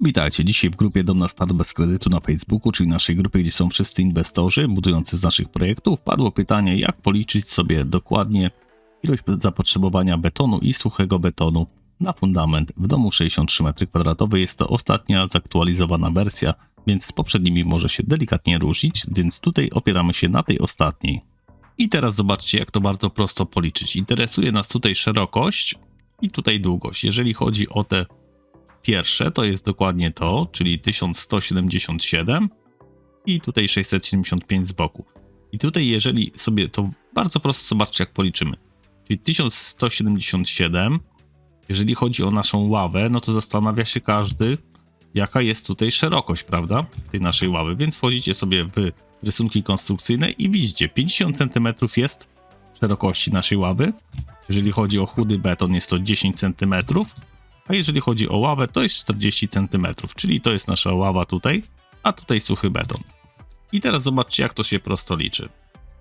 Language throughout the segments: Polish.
Witajcie dzisiaj w grupie Dom na Start bez kredytu na Facebooku, czyli naszej grupie, gdzie są wszyscy inwestorzy budujący z naszych projektów. Padło pytanie, jak policzyć sobie dokładnie ilość zapotrzebowania betonu i suchego betonu na fundament w domu 63 m2. Jest to ostatnia zaktualizowana wersja, więc z poprzednimi może się delikatnie różnić, więc tutaj opieramy się na tej ostatniej. I teraz zobaczcie, jak to bardzo prosto policzyć. Interesuje nas tutaj szerokość i tutaj długość. Jeżeli chodzi o te pierwsze, to jest dokładnie to, czyli 1177 i tutaj 675 z boku. I tutaj, jeżeli sobie to bardzo prosto zobaczcie, jak policzymy. Czyli 1177, jeżeli chodzi o naszą ławę, no to zastanawia się każdy, jaka jest tutaj szerokość, prawda, tej naszej ławy. Więc wchodzicie sobie w rysunki konstrukcyjne i widzicie, 50 cm jest szerokości naszej ławy. Jeżeli chodzi o chudy beton, jest to 10 cm, a jeżeli chodzi o ławę, to jest 40 cm, czyli to jest nasza ława tutaj, a tutaj suchy beton. I teraz zobaczcie, jak to się prosto liczy.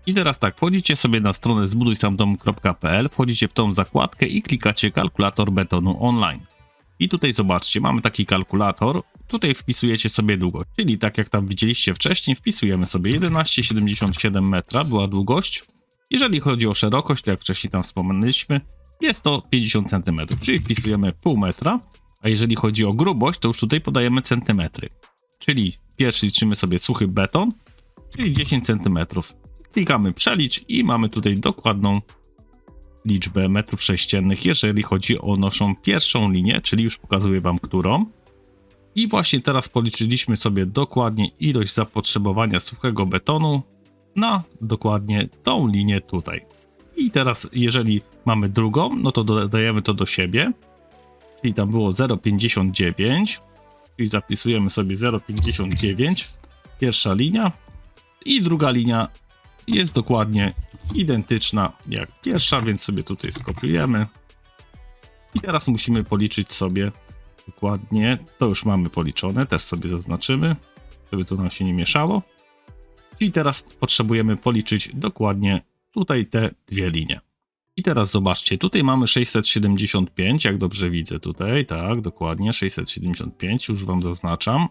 I teraz tak, wchodzicie sobie na stronę zbudujsamdom.pl, wchodzicie w tą zakładkę i klikacie kalkulator betonu online. I tutaj zobaczcie, mamy taki kalkulator, tutaj wpisujecie sobie długość, czyli tak jak tam widzieliście wcześniej, wpisujemy sobie 11,77 metra była długość. Jeżeli chodzi o szerokość, to jak wcześniej tam wspomnieliśmy, jest to 50 cm, czyli wpisujemy pół metra, a jeżeli chodzi o grubość, to już tutaj podajemy centymetry. Czyli pierwszy liczymy sobie suchy beton, czyli 10 cm. Klikamy przelicz i mamy tutaj dokładną liczbę metrów sześciennych, jeżeli chodzi o naszą pierwszą linię, czyli już pokazuję wam którą. I właśnie teraz policzyliśmy sobie dokładnie ilość zapotrzebowania suchego betonu na dokładnie tą linię tutaj. I teraz, jeżeli mamy drugą, no to dodajemy to do siebie, czyli tam było 0,59, czyli zapisujemy sobie 0,59, pierwsza linia. I druga linia jest dokładnie identyczna jak pierwsza, więc sobie tutaj skopiujemy. I teraz musimy policzyć sobie dokładnie, to już mamy policzone, też sobie zaznaczymy, żeby to nam się nie mieszało. I teraz potrzebujemy policzyć dokładnie tutaj te dwie linie. I teraz zobaczcie, tutaj mamy 675, jak dobrze widzę tutaj, tak, dokładnie 675, już wam zaznaczam.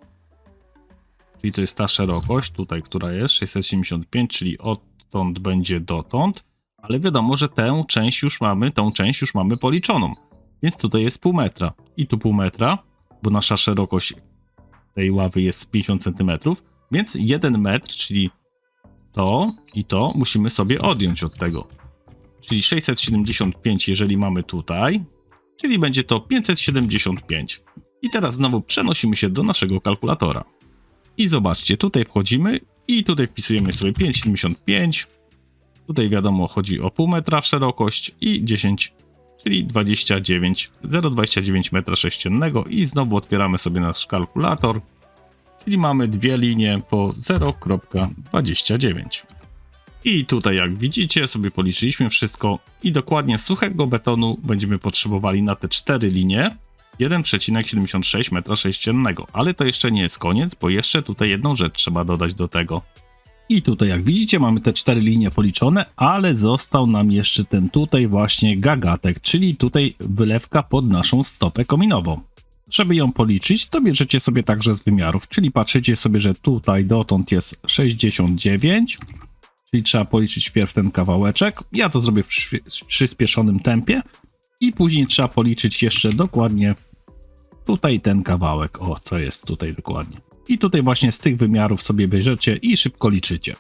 Czyli to jest ta szerokość tutaj, która jest 675, czyli odtąd będzie dotąd, ale wiadomo, że tę część już mamy, tą część już mamy policzoną. Więc tutaj jest pół metra i tu pół metra, bo nasza szerokość tej ławy jest 50 cm, więc 1 metr, czyli to i to musimy sobie odjąć od tego. Czyli 675, jeżeli mamy tutaj, czyli będzie to 575. I teraz znowu przenosimy się do naszego kalkulatora. I zobaczcie, tutaj wchodzimy i tutaj wpisujemy sobie 5,75. Tutaj wiadomo, chodzi o pół metra szerokość i 10, czyli 29, 0,29 metra sześciennego i znowu otwieramy sobie nasz kalkulator czyli mamy dwie linie po 0.29. I tutaj jak widzicie sobie policzyliśmy wszystko i dokładnie suchego betonu będziemy potrzebowali na te cztery linie 1,76 metra sześciennego. Ale to jeszcze nie jest koniec, bo jeszcze tutaj jedną rzecz trzeba dodać do tego. I tutaj jak widzicie mamy te cztery linie policzone, ale został nam jeszcze ten tutaj właśnie gagatek, czyli tutaj wylewka pod naszą stopę kominową. Żeby ją policzyć, to bierzecie sobie także z wymiarów, czyli patrzycie sobie, że tutaj dotąd jest 69, czyli trzeba policzyć wpierw ten kawałeczek. Ja to zrobię w przyspieszonym tempie i później trzeba policzyć jeszcze dokładnie tutaj ten kawałek. O, co jest tutaj dokładnie. I tutaj właśnie z tych wymiarów sobie bierzecie i szybko liczycie.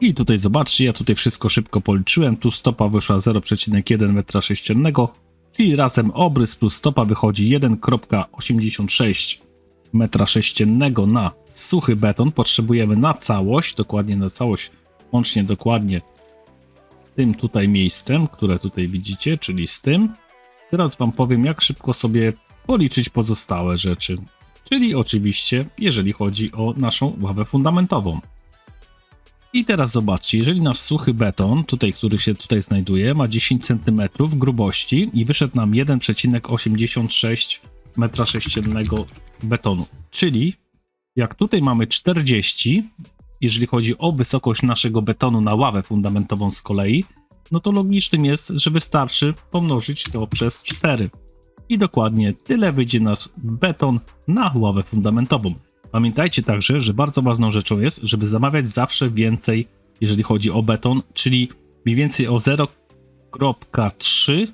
I tutaj zobaczcie, ja tutaj wszystko szybko policzyłem. Tu stopa wyszła 0,1 metra sześciennego, Czyli razem obrys plus stopa wychodzi 1,86 metra sześciennego na suchy beton. Potrzebujemy na całość, dokładnie na całość, łącznie dokładnie z tym tutaj miejscem, które tutaj widzicie, czyli z tym. Teraz wam powiem, jak szybko sobie policzyć pozostałe rzeczy. Czyli oczywiście, jeżeli chodzi o naszą ławę fundamentową. I teraz zobaczcie, jeżeli nasz suchy beton, tutaj, który się tutaj znajduje, ma 10 cm grubości i wyszedł nam 1,86 metra sześciennego betonu, czyli jak tutaj mamy 40, jeżeli chodzi o wysokość naszego betonu na ławę fundamentową z kolei, no to logicznym jest, że wystarczy pomnożyć to przez 4. i dokładnie tyle wyjdzie nas beton na ławę fundamentową. Pamiętajcie także, że bardzo ważną rzeczą jest, żeby zamawiać zawsze więcej, jeżeli chodzi o beton, czyli mniej więcej o 0,3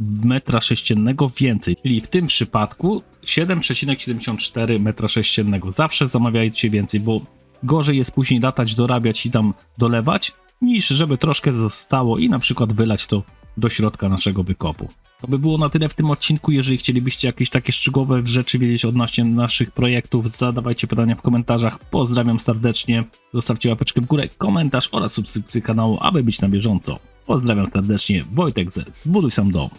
metra sześciennego więcej, czyli w tym przypadku 7,74 metra sześciennego. Zawsze zamawiajcie więcej, bo gorzej jest później latać, dorabiać i tam dolewać, niż żeby troszkę zostało i na przykład wylać to do środka naszego wykopu. To by było na tyle w tym odcinku. Jeżeli chcielibyście jakieś takie szczegółowe rzeczy wiedzieć odnośnie naszych projektów, zadawajcie pytania w komentarzach. Pozdrawiam serdecznie. Zostawcie łapeczkę w górę, komentarz oraz subskrypcję kanału, aby być na bieżąco. Pozdrawiam serdecznie. Wojtek Z. Zbuduj sam dom.